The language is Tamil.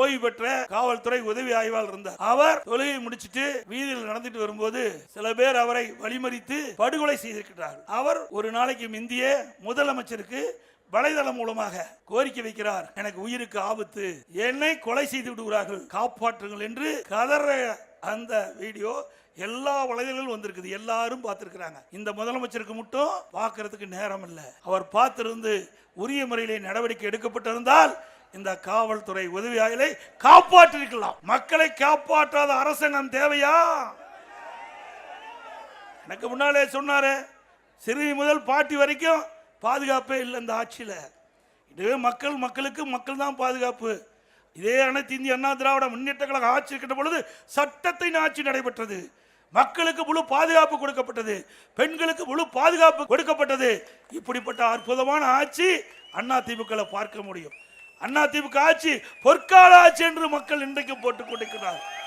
ஓய்வு பெற்ற காவல்துறை உதவி ஆய்வாளர் இருந்தார். அவர் தொழுகை முடிச்சிட்டு வீதியில் நடந்துட்டு வரும்போது சில பேர் அவரை வழிமறித்து படுகொலை செய்திருக்கிறார் அவர் ஒரு நாளைக்கு முந்திய முதலமைச்சருக்கு வலைதளம் மூலமாக கோரிக்கை வைக்கிறார். எனக்கு உயிருக்கு ஆபத்து. என்னை கொலை செய்து விடுகிறார்கள். காப்பாற்றுங்கள் என்று கதற அந்த வீடியோ எல்லா வலைதளங்களும் வந்திருக்குது. எல்லாரும் பார்த்துருக்குறாங்க. இந்த முதலமைச்சருக்கு மட்டும் பார்க்கறதுக்கு நேரம் இல்லை. அவர் பார்த்திருந்து உரிய முறையிலே நடவடிக்கை எடுக்கப்பட்டிருந்தால் இந்த காவல்துறை உதவி காப்பாற்றிருக்கலாம். மக்களை காப்பாற்றாத அரசாங்கம் தேவையா? எனக்கு முன்னாலே சொன்னாரு சிறுமி முதல் பாட்டி வரைக்கும் பாதுகாப்பே இல்லை இந்த ஆட்சியில். இதுவே மக்கள் மக்களுக்கு மக்கள் தான் பாதுகாப்பு. இதே அனைத்து இந்திய அண்ணா திராவிட முன்னேற்ற கழக ஆட்சி இருக்கின்ற பொழுது சட்டத்தின் ஆட்சி நடைபெற்றது. மக்களுக்கு முழு பாதுகாப்பு கொடுக்கப்பட்டது. பெண்களுக்கு முழு பாதுகாப்பு கொடுக்கப்பட்டது. இப்படிப்பட்ட அற்புதமான ஆட்சி அண்ணா திமுக பார்க்க முடியும். அண்ணா திமுக ஆட்சி பொற்கால ஆட்சி என்று மக்கள் இன்றைக்கு போட்டுக் கொண்டிருக்கிறார்கள்.